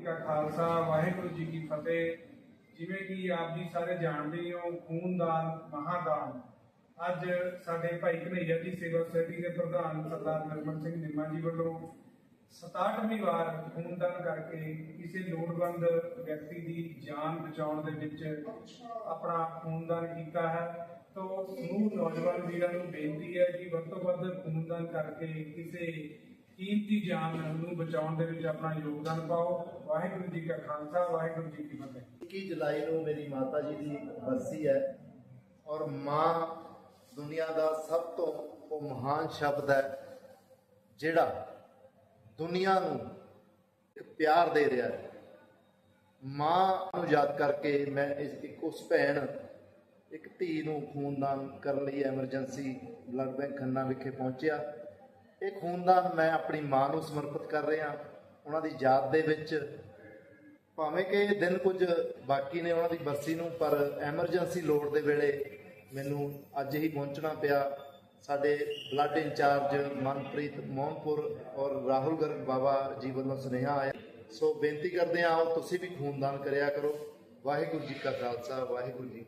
ਜੀ ਖਾਲਸਾ, ਵਾਹਿਗੁਰੂ ਜੀ ਕੀ ਫਤਿਹ। ਜਿਵੇਂ ਕਿ ਆਪ ਜੀ ਸਾਰੇ ਜਾਣਦੇ ਹੋ ਖੂਨਦਾਨ ਮਹਾਦਾਨ। ਅੱਜ ਸਾਡੇ ਭਾਈ ਕਨਈਆ ਜੀ ਸੇਵਾ ਸੁਸਾਇਟੀ ਦੇ ਪ੍ਰਧਾਨ ਸਰਦਾਰ ਨਿਰਮਲ ਸਿੰਘ ਨਿੰਮਾ ਜੀ ਵੱਲੋਂ 67ਵੀਂ ਵਾਰ ਖੂਨਦਾਨ ਕਰਕੇ ਕਿਸੇ ਲੋੜਵੰਦ ਵਿਅਕਤੀ ਦੀ ਜਾਨ ਬਚਾਉਣ ਦੇ ਵਿੱਚ ਆਪਣਾ ਖੂਨਦਾਨ ਕੀਤਾ ਹੈ। ਤੋ ਸਮੂਹ ਨੌਜਵਾਨ ਵੀਰਾਂ ਨੂੰ ਬੇਨਤੀ ਹੈ ਕਿ ਵੱਧ ਤੋਂ ਵੱਧ ਖੂਨਦਾਨ ਕਰਕੇ ਕਿਸੇ ਕੀਮਤੀ ਜਾਨ ਨੂੰ ਬਚਾਉਣ ਦੇ ਵਿੱਚ ਆਪਣਾ ਯੋਗਦਾਨ ਪਾਓ। ਵਾਹਿਗੁਰੂ ਜੀ ਕਾ ਖਾਲਸਾ, ਵਾਹਿਗੁਰੂ ਜੀ ਕੀ ਫਤਿਹ। 21 ਜੁਲਾਈ ਨੂੰ ਮੇਰੀ ਮਾਤਾ ਜੀ ਦੀ ਬਰਸੀ ਹੈ ਔਰ ਮਾਂ ਦੁਨੀਆ ਦਾ ਸਭ ਤੋਂ ਉਹ ਮਹਾਨ ਸ਼ਬਦ ਹੈ, ਜਿਹੜਾ ਦੁਨੀਆ ਨੂੰ ਇੱਕ ਪਿਆਰ ਦੇ ਰਿਹਾ ਹੈ। ਮਾਂ ਨੂੰ ਯਾਦ ਕਰਕੇ ਮੈਂ ਇਸ ਇੱਕ ਉਸ ਭੈਣ, ਇੱਕ ਧੀ ਨੂੰ ਖੂਨਦਾਨ ਕਰਨ ਲਈ ਐਮਰਜੈਂਸੀ ਬਲੱਡ ਬੈਂਕ ਖੰਨਾ ਵਿਖੇ ਪਹੁੰਚਿਆ। ਇਹ ਖੂਨਦਾਨ ਮੈਂ ਆਪਣੀ ਮਾਂ ਨੂੰ ਸਮਰਪਿਤ ਕਰ ਰਿਹਾ ਉਹਨਾਂ ਦੀ ਯਾਦ ਦੇ ਵਿੱਚ ਭਾਵੇਂ ਕਿ ਦਿਨ ਕੁਝ ਬਾਕੀ ਨੇ ਉਹਨਾਂ ਦੀ ਬਰਸੀ ਨੂੰ, ਪਰ ਐਮਰਜੈਂਸੀ ਲੋੜ ਦੇ ਵੇਲੇ ਮੈਨੂੰ ਅੱਜ ਹੀ ਪਹੁੰਚਣਾ ਪਿਆ। ਸਾਡੇ ਬਲੱਡ ਇੰਚਾਰਜ ਮਨਪ੍ਰੀਤ ਮੋਹਨਪੁਰ ਔਰ ਰਾਹੁਲ ਗਰਗ ਬਾਬਾ ਜੀ ਵੱਲੋਂ ਸੁਨੇਹਾ ਆਇਆ। ਸੋ ਬੇਨਤੀ ਕਰਦੇ ਹਾਂ, ਆਓ ਤੁਸੀਂ ਵੀ ਖੂਨਦਾਨ ਕਰਿਆ ਕਰੋ। ਵਾਹਿਗੁਰੂ ਜੀ ਕਾ ਖਾਲਸਾ, ਵਾਹਿਗੁਰੂ ਜੀ